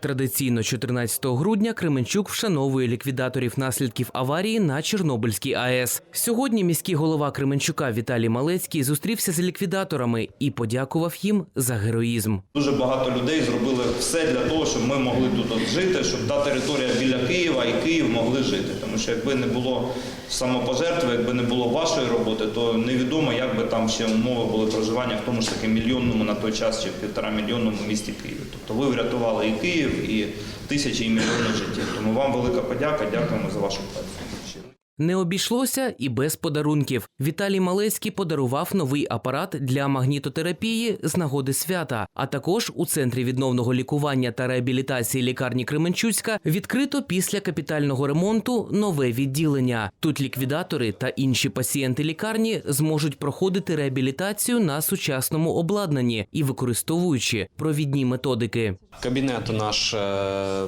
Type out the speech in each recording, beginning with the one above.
Традиційно 14 грудня Кременчук вшановує ліквідаторів наслідків аварії на Чорнобильській АЕС. Сьогодні міський голова Кременчука Віталій Малецький зустрівся з ліквідаторами і подякував їм за героїзм. Дуже багато людей зробили все для того, щоб ми могли тут от жити, щоб та територія біля Києва і Київ могли жити. Тому що якби не було самопожертви, якби не було вашої роботи, то невідомо, як би там ще умови були проживання в тому ж таки мільйонному на той час чи півтора мільйонному місті Києві. Тобто ви врятували і Київ, і тисячі і мільйони життів. Тому вам велика подяка. Дякуємо за вашу працю. Не обійшлося і без подарунків. Віталій Малецький подарував новий апарат для магнітотерапії з нагоди свята. А також у центрі відновного лікування та реабілітації лікарні Кременчуцька відкрито після капітального ремонту нове відділення. Тут ліквідатори та інші пацієнти лікарні зможуть проходити реабілітацію на сучасному обладнанні і використовуючи провідні методики. Кабінет наш е,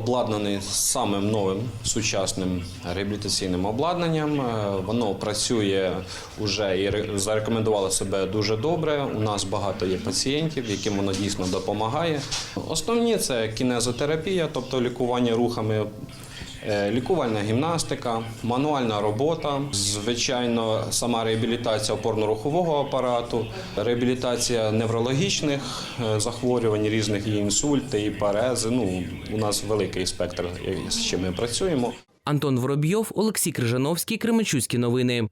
обладнаний самим новим сучасним реабілітаційним обладнанням. Е, Воно працює вже і ре- зарекомендувало себе дуже добре. У нас багато є пацієнтів, яким воно дійсно допомагає. Основні це кінезотерапія, тобто лікування рухами. Е, Лікувальна гімнастика, мануальна робота, звичайно, сама реабілітація опорно-рухового апарату, реабілітація неврологічних е, захворювань, різних і інсульти, і парези. Ну, у нас великий спектр, е, з чим ми працюємо. Антон Воробйов, Олексій Крижановський, Кременчуцькі новини.